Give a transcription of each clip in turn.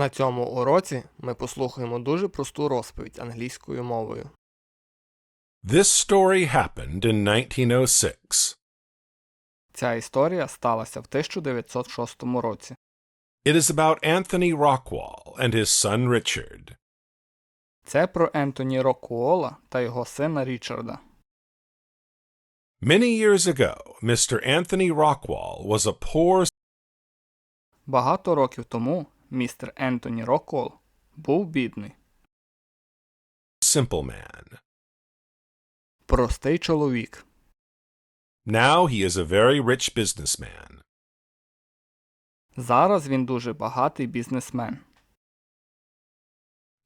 На цьому уроці ми послухаємо дуже просту розповідь англійською мовою. This story happened in 1906. Ця історія сталася в 1906 році. It is about Anthony Rockwall and his son Richard. Це про Ентоні Рокуола та його сина Річарда. Many years ago, Mr. Anthony Rockwall was a poor Багато років тому містер Ентоні Рокуол був бідний, simple man. простий чоловік. Now he is a very rich businessman. Зараз він дуже багатий бізнесмен.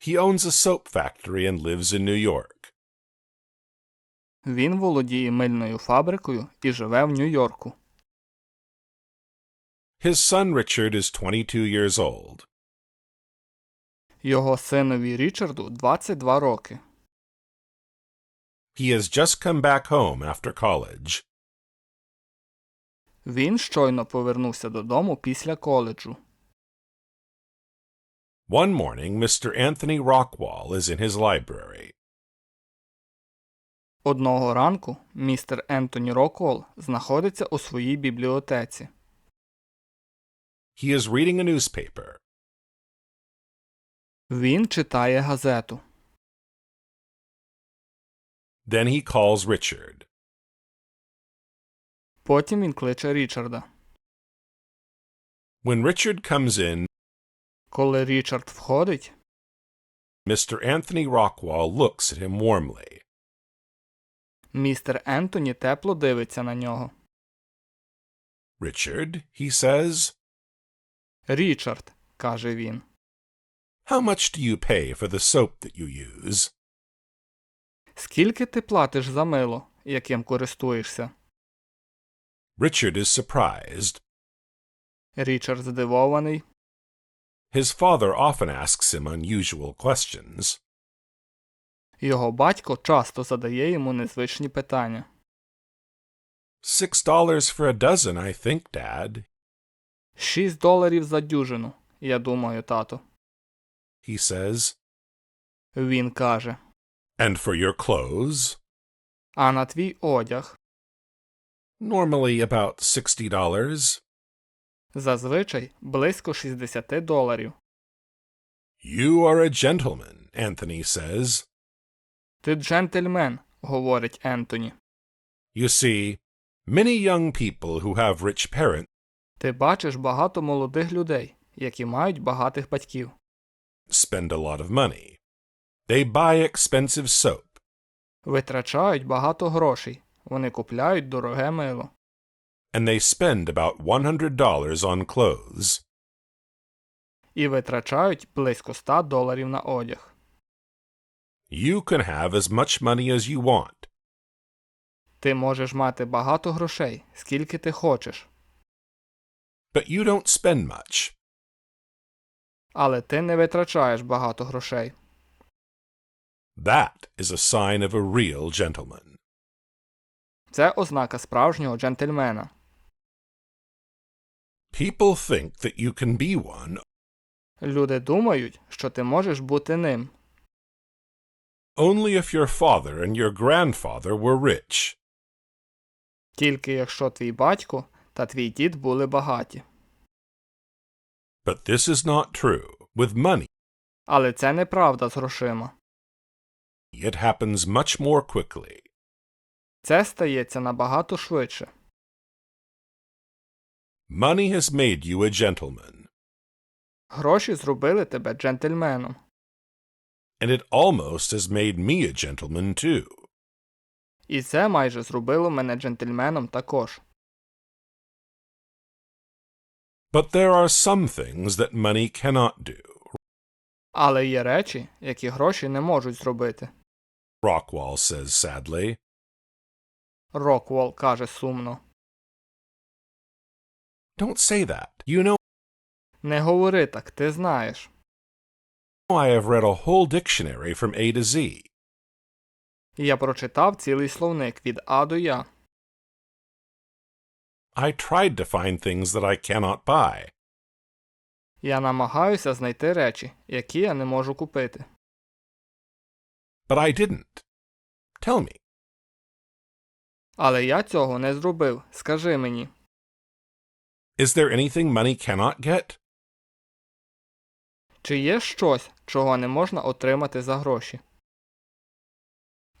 He owns a soap factory and lives in New York. Він володіє мильною фабрикою і живе в Нью-Йорку. His son Richard is 22 years old. Його синові Річарду 22 роки. He has just come back home after college. Він щойно повернувся додому після коледжу. One morning, Mr. Anthony Rockwall is in his library. Одного ранку містер Ентоні Рокуол знаходиться у своїй бібліотеці. He is reading a newspaper. Він читає газету. Then he calls Richard. Потім він кличе Річарда. When Richard comes in, Коли Річард входить, Mr. Anthony Rockwall looks at him warmly. містер Ентоні тепло дивиться на нього. Richard, he says, Річард, каже він. how much do you pay for the soap that you use? Скільки ти платиш за мило, яким користуєшся? Richard is surprised. Річард здивований. His father often asks him unusual questions. Його батько часто задає йому незвичні питання. Six dollars for a dozen, I think, Dad, Шість доларів за дюжину, я думаю, тато. he says. Він каже. And for your clothes? А на твій одяг Normally about sixty dollars. зазвичай близько 60 доларів. You are a gentleman, Anthony says. Ти джентльмен, говорить Ентоні. You see, many young people who have rich parents Ти бачиш багато молодих людей, які мають багатих батьків. spend a lot of money. They buy expensive soap. Витрачають багато грошей. Вони купляють дороге мило. and they spend about $100 on clothes. І витрачають близько 100 доларів на одяг. You can have as much money as you want, Ти можеш мати багато грошей, скільки ти хочеш, but you don't spend much. але ти не витрачаєш багато грошей. That is a sign of a real gentleman. Це ознака справжнього джентльмена. People think that you can be one Люди думають, що ти можеш бути ним, only if your father and your grandfather were rich. тільки якщо твій батько та твій дід були багаті. But this is not true. With money, Але це неправда з грошима. it happens much more quickly. Це стається набагато швидше. Money has made you a gentleman, Гроші зробили тебе джентльменом. and it almost has made me a gentleman too. І це майже зробило мене джентльменом також. But there are some things that money cannot do. Але є речі, які гроші не можуть зробити. Rockwall says sadly. Роквол каже сумно. Don't say that. You know, Не говори так, ти знаєш. I have read a whole dictionary from A to Z. Я прочитав цілий словник від А до Я. I tried to find things that I cannot buy. Я намагаюся знайти речі, які я не можу купити. But I didn't. Tell me. Але я цього не зробив. Скажи мені. Is there anything money cannot get? Чи є щось, чого не можна отримати за гроші?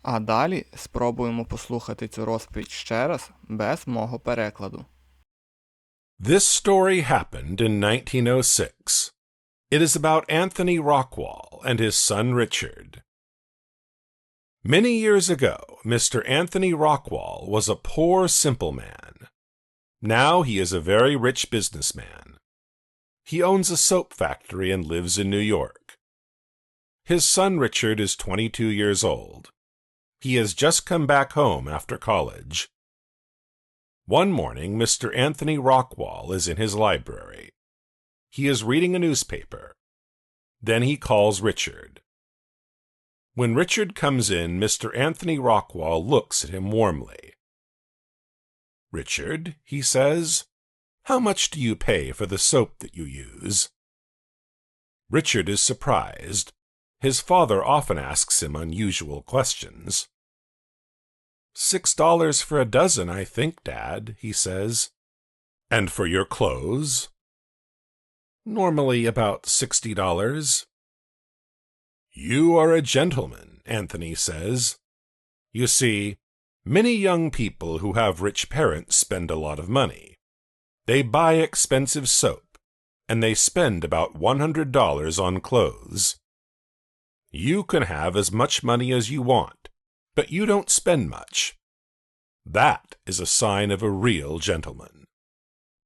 А далі спробуємо послухати цю розповідь ще раз без мого перекладу. This story happened in 1906. It is about Anthony Rockwall and his son Richard. Many years ago, Mr. Anthony Rockwall was a poor, simple man. Now he is a very rich businessman. He owns a soap factory and lives in New York. His son Richard is 22 years old. He has just come back home after college. One morning, Mr. Anthony Rockwall is in his library. He is reading a newspaper. Then he calls Richard. When Richard comes in, Mr. Anthony Rockwall looks at him warmly. Richard, he says, how much do you pay for the soap that you use? Richard is surprised. His father often asks him unusual questions. Six dollars for a dozen, I think, Dad, he says. And for your clothes? Normally about sixty dollars. You are a gentleman, Anthony says. You see, many young people who have rich parents spend a lot of money. They buy expensive soap, and they spend about $100 on clothes. You can have as much money as you want, but you don't spend much. That is a sign of a real gentleman.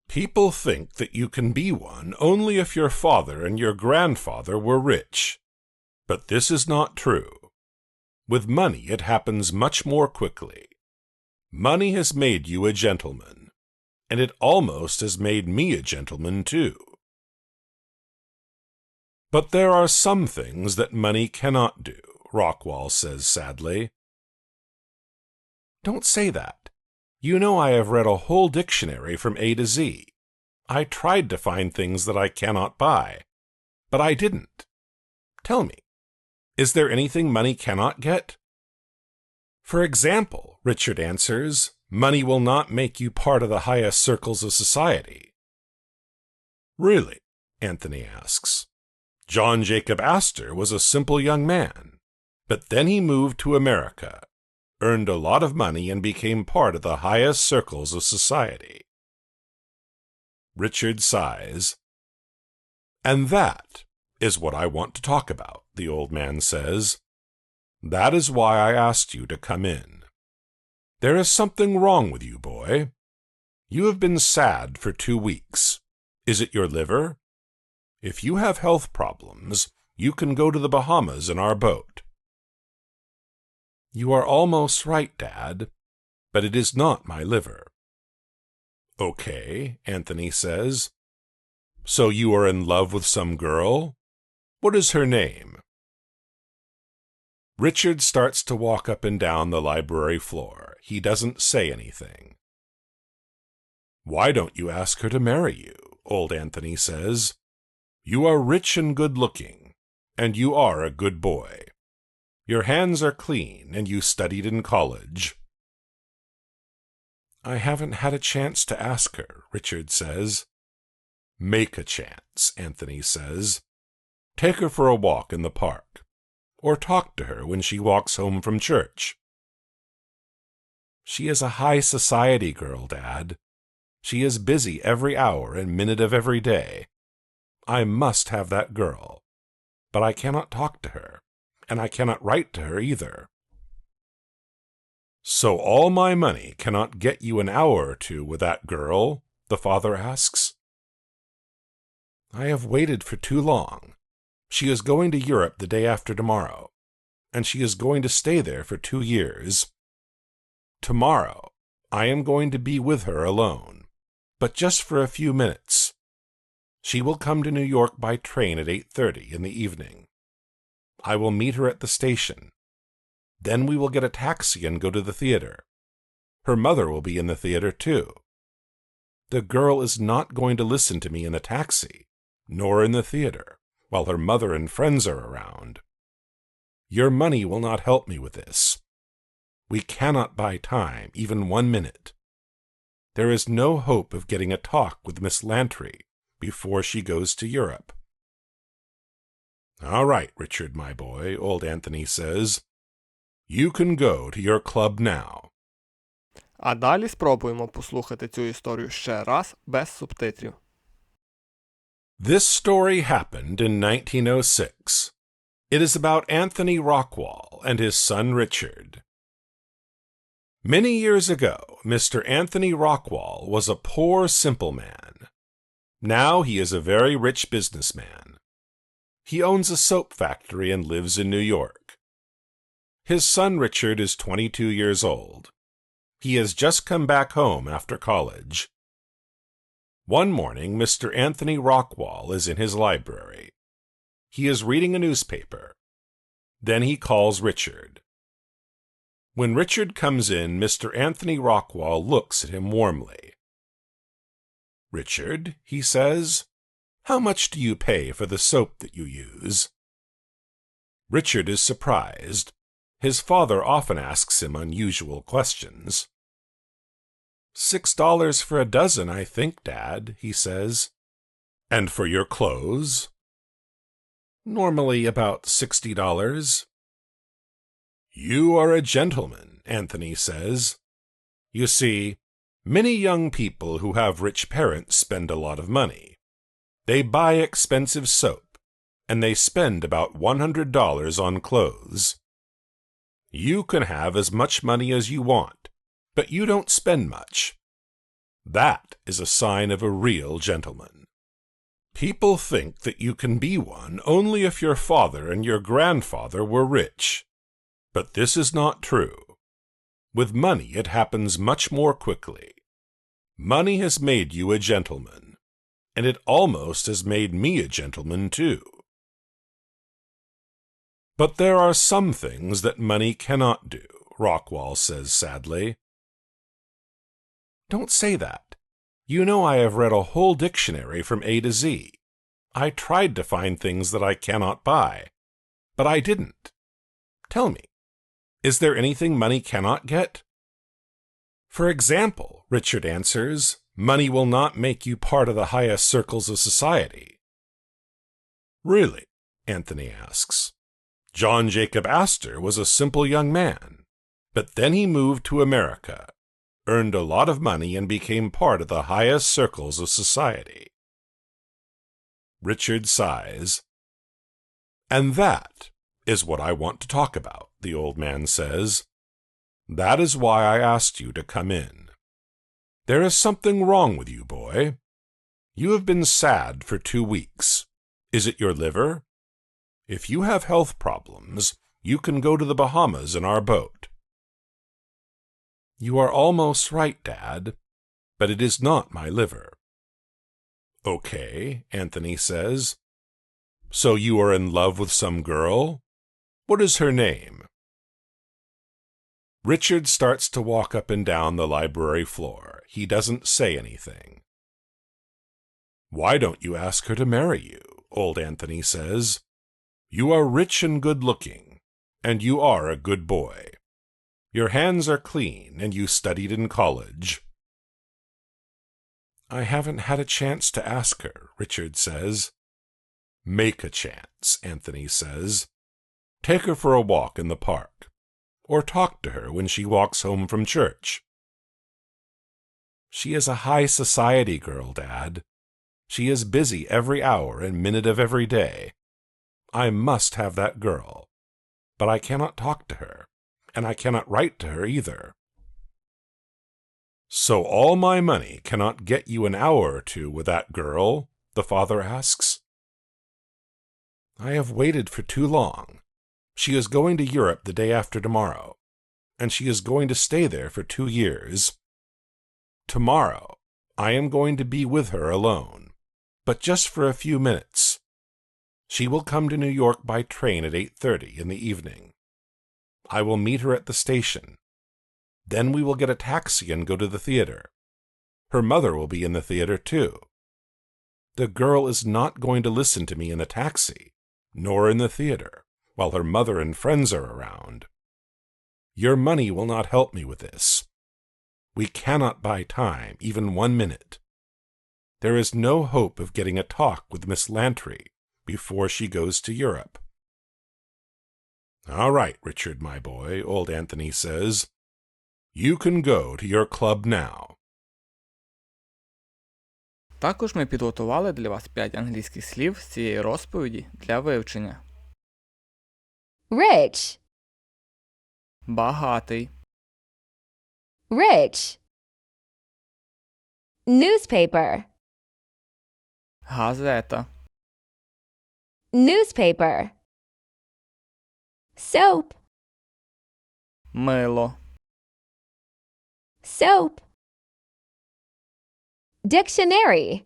People think that you can be one only if your father and your grandfather were rich. But this is not true. With money, it happens much more quickly. Money has made you a gentleman, and it almost has made me a gentleman too. But there are some things that money cannot do, Rockwall says sadly. Don't say that. You know I have read a whole dictionary from A to Z. I tried to find things that I cannot buy, but I didn't. Tell me, is there anything money cannot get? For example, Richard answers, money will not make you part of the highest circles of society. Really? Anthony asks. John Jacob Astor was a simple young man, but then he moved to America, earned a lot of money, and became part of the highest circles of society. Richard sighs. And that is what I want to talk about, the old man says. That is why I asked you to come in. There is something wrong with you, boy. You have been sad for two weeks. Is it your liver? If you have health problems, you can go to the Bahamas in our boat. You are almost right, Dad, but it is not my liver. Okay, Anthony says. So you are in love with some girl? What is her name? Richard starts to walk up and down the library floor. He doesn't say anything. Why don't you ask her to marry you? Old Anthony says. You are rich and good looking, and you are a good boy. Your hands are clean, and you studied in college. I haven't had a chance to ask her, Richard says. Make a chance, Anthony says. Take her for a walk in the park, or talk to her when she walks home from church. She is a high society girl, Dad. She is busy every hour and minute of every day. I must have that girl, but I cannot talk to her, and I cannot write to her either. So all my money cannot get you an hour or two with that girl? the father asks. I have waited for too long. She is going to Europe the day after tomorrow, and she is going to stay there for two years. Tomorrow, I am going to be with her alone, but just for a few minutes. She will come to New York by train at 8:30 in the evening. I will meet her at the station. Then we will get a taxi and go to the theater. Her mother will be in the theater too. The girl is not going to listen to me in the taxi. nor in the theater, while her mother and friends are around. Your money will not help me with this. We cannot buy time, even one minute. There is no hope of getting a talk with Miss Lantry before she goes to Europe. All right, Richard, my boy, old Anthony says. You can go to your club now. А далі спробуємо послухати цю історію ще раз без субтитрів. This story happened in 1906. It is about Anthony Rockwall and his son Richard. Many years ago, Mr. Anthony Rockwall was a poor, simple man. Now he is a very rich businessman. He owns a soap factory and lives in New York. His son Richard is 22 years old. He has just come back home after college. One morning, Mr. Anthony Rockwall is in his library. He is reading a newspaper. Then he calls Richard. When Richard comes in, Mr. Anthony Rockwall looks at him warmly. Richard, he says, how much do you pay for the soap that you use? Richard is surprised. His father often asks him unusual questions. Six dollars for a dozen, I think, Dad, he says. And for your clothes? Normally about sixty dollars. You are a gentleman, Anthony says. You see, many young people who have rich parents spend a lot of money. They buy expensive soap, and they spend about $100 on clothes. You can have as much money as you want, but you don't spend much. That is a sign of a real gentleman. People think that you can be one only if your father and your grandfather were rich. But this is not true. With money, it happens much more quickly. Money has made you a gentleman, and it almost has made me a gentleman, too. But there are some things that money cannot do, Rockwall says sadly. Don't say that. You know I have read a whole dictionary from A to Z. I tried to find things that I cannot buy, but I didn't. Tell me, is there anything money cannot get? For example, Richard answers, money will not make you part of the highest circles of society. Really? Anthony asks. John Jacob Astor was a simple young man, but then he moved to America, earned a lot of money, and became part of the highest circles of society. Richard sighs. And that is what I want to talk about, the old man says. That is why I asked you to come in. There is something wrong with you, boy. You have been sad for two weeks. Is it your liver? If you have health problems, you can go to the Bahamas in our boat. You are almost right, Dad, but it is not my liver. Okay, Anthony says. So you are in love with some girl? What is her name? Richard starts to walk up and down the library floor. He doesn't say anything. Why don't you ask her to marry you? Old Anthony says. You are rich and good looking, and you are a good boy. Your hands are clean, and you studied in college. I haven't had a chance to ask her, Richard says. Make a chance, Anthony says. Take her for a walk in the park, or talk to her when she walks home from church. She is a high society girl, Dad. She is busy every hour and minute of every day. I must have that girl. But I cannot talk to her, and I cannot write to her either. So all my money cannot get you an hour or two with that girl? the father asks. I have waited for too long. She is going to Europe the day after tomorrow, and she is going to stay there for two years. Tomorrow, I am going to be with her alone, but just for a few minutes. She will come to New York by train at 8:30 in the evening. I will meet her at the station. Then we will get a taxi and go to the theater. Her mother will be in the theater too. the girl is not going to listen to me in the taxi, nor in the theater, while her mother and friends are around. Your money will not help me with this. We cannot buy time, even one minute. There is no hope of getting a talk with Miss Lantry before she goes to Europe. All right, Richard, my boy, old Anthony says. You can go to your club now. Також ми підготували для вас 5 англійських слів з цієї розповіді для вивчення. rich, Багатий, rich. Newspaper, газета, newspaper. Soap, мило, soap. Dictionary,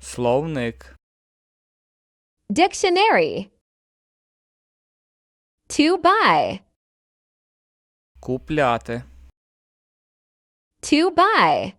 словник, dictionary. To buy, купляти, to buy.